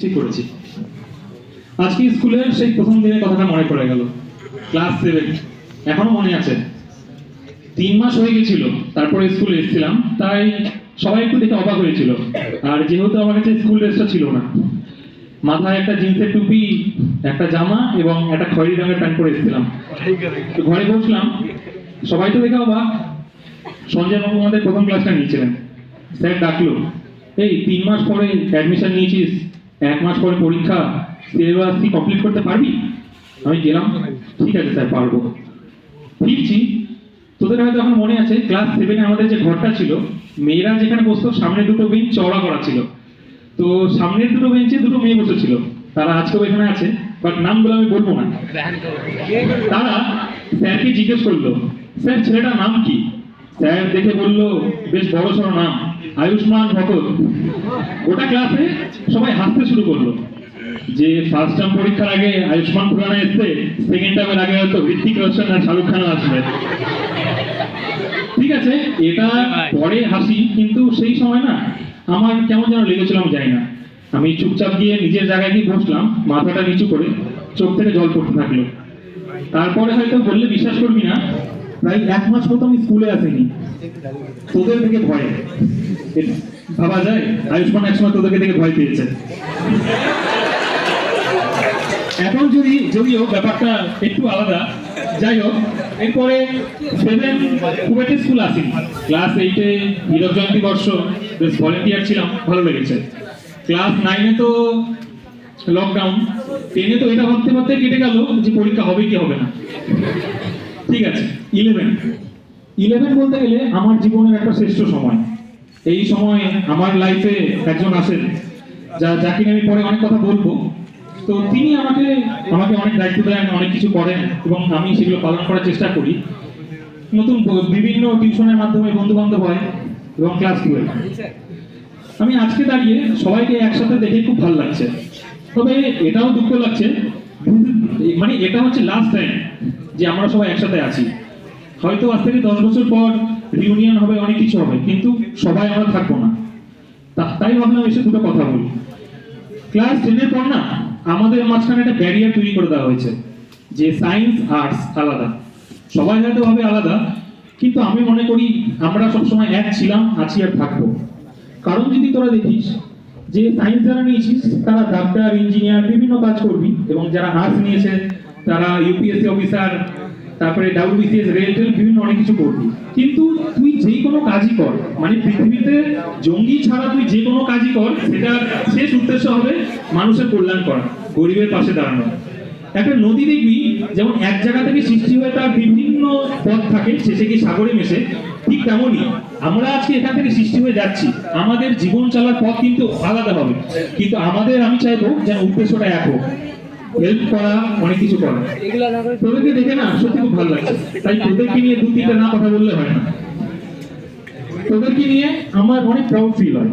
ঠিক করেছি। আজকে স্কুলের সেই প্রথম দিনের কথাটা মনে পড়ে গেল। ক্লাস সেভেন এখনও মনে আছে। তিন মাস হয়ে গেছিল, তারপরে স্কুলে এসেছিলাম, তাই সবাই একটু দেখে অবাক হয়েছিল। আর যেহেতু আমার কাছে স্কুল ড্রেসটা ছিল না, মাথায় একটা জিন্সের টুপি, একটা জামা এবং একটা খয়েরি রঙের প্যান্ট পরে এসেছিলাম। ঘরে বসলাম, সবাই তো দেখে অবাক। সঞ্জয় বাবু আমাদের প্রথম ক্লাসটা নিয়েছিলেন। স্যার ডাকলো, এই, তিন মাস পরে অ্যাডমিশন নিয়েছিস? এক মাস পরে পরীক্ষা সিলেবাস কি কমপ্লিট করতে পারবি? আমি গেলাম। ঠিক আছে স্যার, পারব। ফিরছি। তোদের হয়তো এখন মনে আছে ক্লাস সেভেনে আমাদের যে ঘরটা ছিল, মেয়েরা যেখানে বসতো, সামনে দুটো বেঞ্চ চওড়া করা ছিল। তো সামনের দুটো বেঞ্চে দুটো মেয়ে বসেছিল। তারা আজকেও এখানে আছে বাট নামগুলো আমি বলব না। তারা স্যারকে জিজ্ঞেস করল, স্যার, ছেলেটার নাম কি? স্যার দেখে বলল, বেশ বড় সড়ো নাম, আয়ুষ্মান ভকত গোটা ক্লাসে সবাই হাসতে শুরু করল যে ফার্স্ট টার্ম পরীক্ষার আগে আয়ুষ্মান খুরানা এসছে সেকেন্ড টার্মের আগে হয়তো ঋত্বিক রোশন আর শাহরুখ খানও আসবে। ঠিক আছে, এটা পরে হাসি, কিন্তু সেই সময় না, আমার কেমন যেন লেগেছিল আমি জানি না। আমি চুপচাপ গিয়ে নিজের জায়গায় গিয়ে বসলাম, মাথাটা নিচু করে, চোখ থেকে জল পড়তে থাকল। তারপরে হয়তো বললে বিশ্বাস করবি না প্রায় এক মাস মতো আমি স্কুলে আসিনি। তোদের থেকে ভয়ে। ভাবা যায়? আয়ুষ্মান একসময় তোদেরকে থেকে ভয় পেয়েছে। এখন যদি, যদিও ব্যাপারটা একটু আলাদা, যাই হোক, এরপরে সেভেন, খুব একটা স্কুল আসি ক্লাস এইটে হীরক জয়ন্তী বর্ষ, বেশ ভলেন্টিয়ার ছিলাম, ভালো লেগেছে। ক্লাস নাইনে তো লকডাউন টেনে তো এটা ভাবতে ভাবতে কেটে গেল যে পরীক্ষা হবে কি হবে না। ঠিক আছে ইলেভেন ইলেভেন বলতে গেলে আমার জীবনের একটা শ্রেষ্ঠ সময়। এই সময় আমার লাইফে একজন আসেন যা যাকে আমি পরে অনেক কথা বলব। তো তিনি আমাকে আমাকে অনেক দায়িত্ব দেন, অনেক কিছু করেন এবং আমি সেগুলো পালন করার চেষ্টা করি। নতুন বিভিন্ন টিউশনের মাধ্যমে বন্ধু বান্ধব হয় এবং ক্লাস টুয়েলভ আমি আজকে দাঁড়িয়ে সবাইকে একসাথে দেখে খুব ভালো লাগছে। তবে এটাও দুঃখ লাগছে মানে এটা হচ্ছে লাস্ট টাইম যে আমরা সবাই একসাথে আছি। হয়তো আজ থেকে দশ বছর পর রিউনিয়ন হবে, অনেক কিছু হবে, কিন্তু সবাই আমরা থাকব না। তাই ভাবলাম এসে দুটো কথা বলি। ক্লাস টেনের পর না, আমাদের মাঝখানে একটা ব্যারিয়ার তৈরি করে দেওয়া হয়েছে, যে সায়েন্স আর্টস আলাদা। সবাই হয়তো ভাবে আলাদা, কিন্তু আমি মনে করি আমরা সবসময় এক ছিলাম, আছি আর থাকব। কারণ যদি তোরা দেখিস যে সায়েন্স যারা নিয়েছিস, তারা ডাক্তার ইঞ্জিনিয়ার বিভিন্ন কাজ করবি, এবং যারা আর্টস নিয়েছে তারা ইউপিএসসি অফিসার তারপরে ডাব্লিউবিসিএস রেল টেল বিভিন্ন অনেক কিছু করবি। কিন্তু তুই যে কোনো কাজই কর মানে পৃথিবীতে জঙ্গি ছাড়া তুই যে কোনো কাজই কর, সেটা শেষ উদ্দেশ্য হবে মানুষের কল্যাণ করা, গরিবের পাশে দাঁড়ানো। একটা নদী দেখবি, যেমন এক জায়গা থেকে সৃষ্টি হয়ে তার বিভিন্ন পথ থাকে শেষে গিয়ে সাগরে মেশে, ঠিক তেমনই আমরা আজকে এখান থেকে সৃষ্টি হয়ে যাচ্ছি। আমাদের জীবন চলার পথ কিন্তু আলাদা হবে। কিন্তু আমাদের, আমি চাইব যেন উদ্দেশ্যটা এক হোক। হেল্প করা অনেক কিছু করা। তোদেরকে দেখে না সত্যি খুব ভালো লাগছে। তাই তোদেরকে নিয়ে দু, তিনটা না কথা বললে হয় না। তোদেরকে নিয়ে আমার অনেক প্রাউড ফিল হয়।